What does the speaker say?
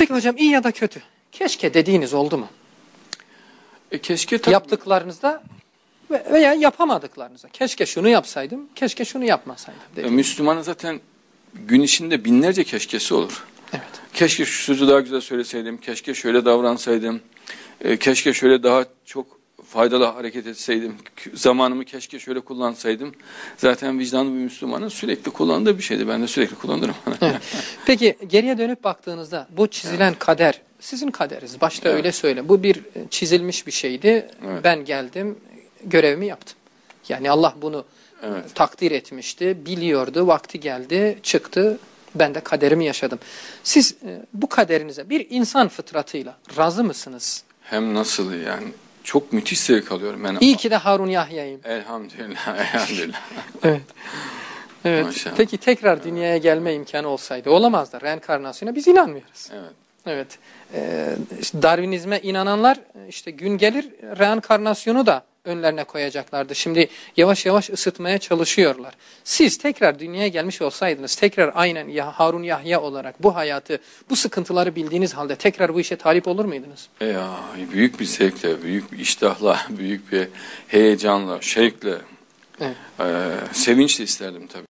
Peki hocam iyi ya da kötü. Keşke dediğiniz oldu mu? E keşke tabii. Yaptıklarınızda ve- veya yapamadıklarınızda. Keşke şunu yapsaydım, keşke şunu yapmasaydım. E, dediğiniz. Müslümanın zaten gün içinde binlerce keşkesi olur. Evet. Keşke şu sözü daha güzel söyleseydim, keşke şöyle davransaydım, e, keşke şöyle daha çok faydalı hareket etseydim, zamanımı keşke şöyle kullansaydım. Zaten vicdanlı bir Müslümanın sürekli kullandığı bir şeydi. Ben de sürekli kullanırım. Peki geriye dönüp baktığınızda bu çizilen kader sizin kaderiniz. Başta Evet. öyle söyle. Bu bir e, çizilmiş bir şeydi. Evet. Ben geldim, görevimi yaptım. Yani Allah bunu Evet. takdir etmişti, biliyordu, vakti geldi, çıktı. Ben de kaderimi yaşadım. Siz e, bu kaderinize bir insan fıtratıyla razı mısınız? Hem nasıl yani çok müthiş zevk alıyorum. Ben İyi ki de Harun Yahya'yım. Elhamdülillah, elhamdülillah. Evet. Evet. Maşallah. Peki tekrar dünyaya gelme imkanı olsaydı olamaz da reenkarnasyona biz inanmıyoruz. Evet. Evet. Ee, işte Darwinizme inananlar işte gün gelir reenkarnasyonu da önlerine koyacaklardı. Şimdi yavaş yavaş ısıtmaya çalışıyorlar. Siz tekrar dünyaya gelmiş olsaydınız, tekrar aynen ya Harun Yahya olarak bu hayatı, bu sıkıntıları bildiğiniz halde tekrar bu işe talip olur muydunuz? E ya, büyük bir zevkle, büyük bir iştahla, büyük bir heyecanla, şevkle, Evet. e, sevinçle isterdim tabii.